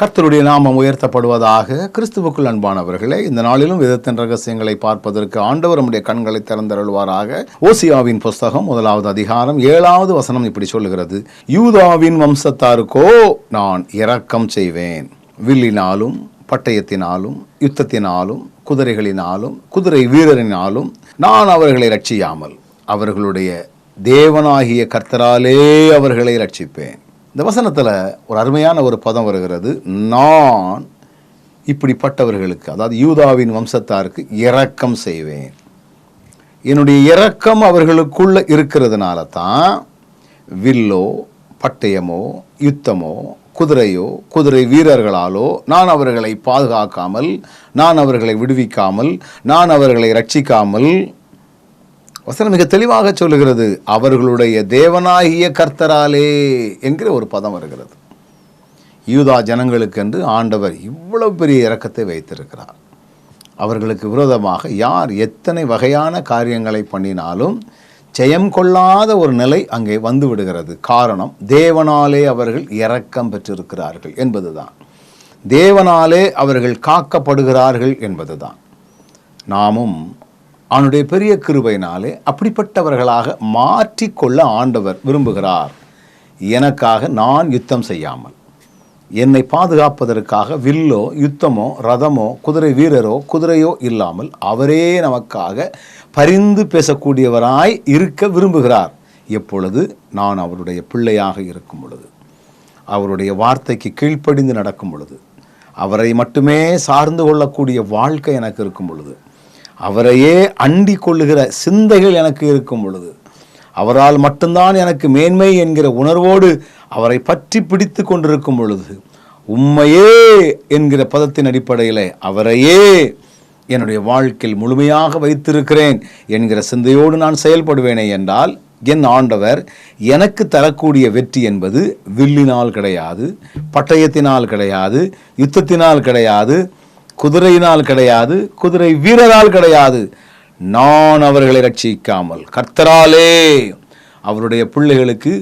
கர்த்தருடைய நாமம் உயர்த்தப்படுவதாக கிறிஸ்துவுக்குள் அன்பானவர்களே இந்த நாளிலும் விதத்தின் ரகசியங்களை பார்ப்பதற்கு ஆண்டவர் நம்முடைய கண்களை திறந்தருள்வாராக. ஓசியாவின் புஸ்தகம் முதலாவது அதிகாரம் ஏழாவது வசனம் இப்படி சொல்லுகிறது. யூதாவின் வம்சத்தாருக்கோ நான் இரக்கம் செய்வேன். வில்லினாலும் பட்டயத்தினாலும் யுத்தத்தினாலும் குதிரைகளினாலும் குதிரை வீரரினாலும் நான் அவர்களை ரட்சியாமல் அவர்களுடைய தேவனாகிய கர்த்தராலே அவர்களை ரட்சிப்பேன். இந்த வசனத்தில் ஒரு அருமையான ஒரு பதம் வருகிறது. நான் இப்படிப்பட்டவர்களுக்கு அதாவது யூதாவின் வம்சத்தாருக்கு இரக்கம் செய்வேன். என்னுடைய இரக்கம் அவர்களுக்குள்ள இருக்கிறதுனால தான் வில்லோ பட்டயமோ யுத்தமோ குதிரையோ குதிரை வீரர்களாலோ நான் அவர்களை பாதுகாக்காமல் நான் அவர்களை விடுவிக்காமல் நான் அவர்களை ரட்சிக்காமல் வசனம் மிக தெளிவாக சொல்லுகிறது அவர்களுடைய தேவனாகிய கர்த்தராலே என்கிற ஒரு பதம் வருகிறது. யூதா ஜனங்களுக்கென்று ஆண்டவர் இவ்வளவு பெரிய இறக்கத்தை வைத்திருக்கிறார். அவர்களுக்கு விரோதமாக யார் எத்தனை வகையான காரியங்களை பண்ணினாலும் ஜெயம் கொள்ளாத ஒரு நிலை அங்கே வந்து விடுகிறது. காரணம் தேவனாலே அவர்கள் இரக்கம் பெற்றிருக்கிறார்கள் என்பதுதான். தேவனாலே அவர்கள் காக்கப்படுகிறார்கள் என்பதுதான். நாமும் அவனுடைய பெரிய கிருபையினாலே அப்படிப்பட்டவர்களாக மாற்றிக்கொள்ள ஆண்டவர் விரும்புகிறார். எனக்காக நான் யுத்தம் செய்யாமல் என்னை பாதுகாப்பதற்காக வில்லோ யுத்தமோ ரதமோ குதிரை வீரரோ குதிரையோ இல்லாமல் அவரே நமக்காக பரிந்து பேசக்கூடியவராய் இருக்க விரும்புகிறார். எப்பொழுது? நான் அவருடைய பிள்ளையாக இருக்கும் பொழுது. அவருடைய வார்த்தைக்கு கீழ்ப்படிந்து நடக்கும் பொழுது. அவரை மட்டுமே சார்ந்து கொள்ளக்கூடிய வாழ்க்கை எனக்கு இருக்கும் பொழுது. அவரையே அண்டி கொள்ளுகிற சிந்தைகள் எனக்கு இருக்கும் பொழுது அவரால் மட்டும்தான் எனக்கு மேன்மை என்கிற உணர்வோடு அவரை பற்றி பிடித்து கொண்டிருக்கும் பொழுது உண்மையே என்கிற பதத்தின் அடிப்படையில் அவரையே என்னுடைய வாழ்க்கையில் முழுமையாக வைத்திருக்கிறேன் என்கிற சிந்தையோடு நான் செயல்படுவேனே என்றால் என் ஆண்டவர் எனக்கு தரக்கூடிய வெற்றி என்பது வில்லினால் கிடையாது பட்டயத்தினால் கிடையாது யுத்தத்தினால் கிடையாது குதிரையினால் கிடையாது குதிரை வீரரால் கிடையாது. நான் அவர்களை ரட்சிக்காமல் கர்த்தராலே அவருடைய பிள்ளைகளுக்கு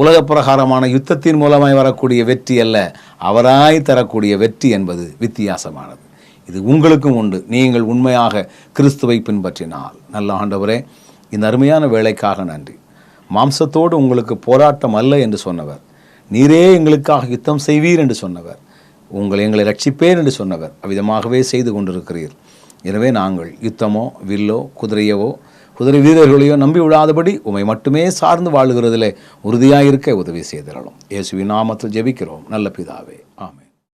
உலக பிரகாரமான யுத்தத்தின் மூலமாய் வரக்கூடிய வெற்றி அல்ல அவராய் தரக்கூடிய வெற்றி என்பது வித்தியாசமானது. இது உங்களுக்கும் உண்டு. நீங்கள் உண்மையாக கிறிஸ்துவை பின்பற்றினால். நல்ல ஆண்டவரே இந்த அருமையான வேலைக்காக நன்றி. மாம்சத்தோடு உங்களுக்கு போராட்டம் அல்ல என்று சொன்னவர். நீரே எங்களுக்காக யுத்தம் செய்வீர் என்று சொன்னவர். உங்கள் எங்களை ரட்சிப்பேன் என்று சொன்னவர். அவ்விதமாகவே செய்து கொண்டிருக்கிறீர். எனவே நாங்கள் யுத்தமோ வில்லோ குதிரையவோ குதிரை வீரர்களையோ நம்பி விடாதபடி உமை மட்டுமே சார்ந்து வாழுகிறதிலே உறுதியாக இருக்க உதவி செய்திடலாம். இயேசுவின் நாமத்தில் ஜெபிக்கிறோம். நல்ல பிதாவே.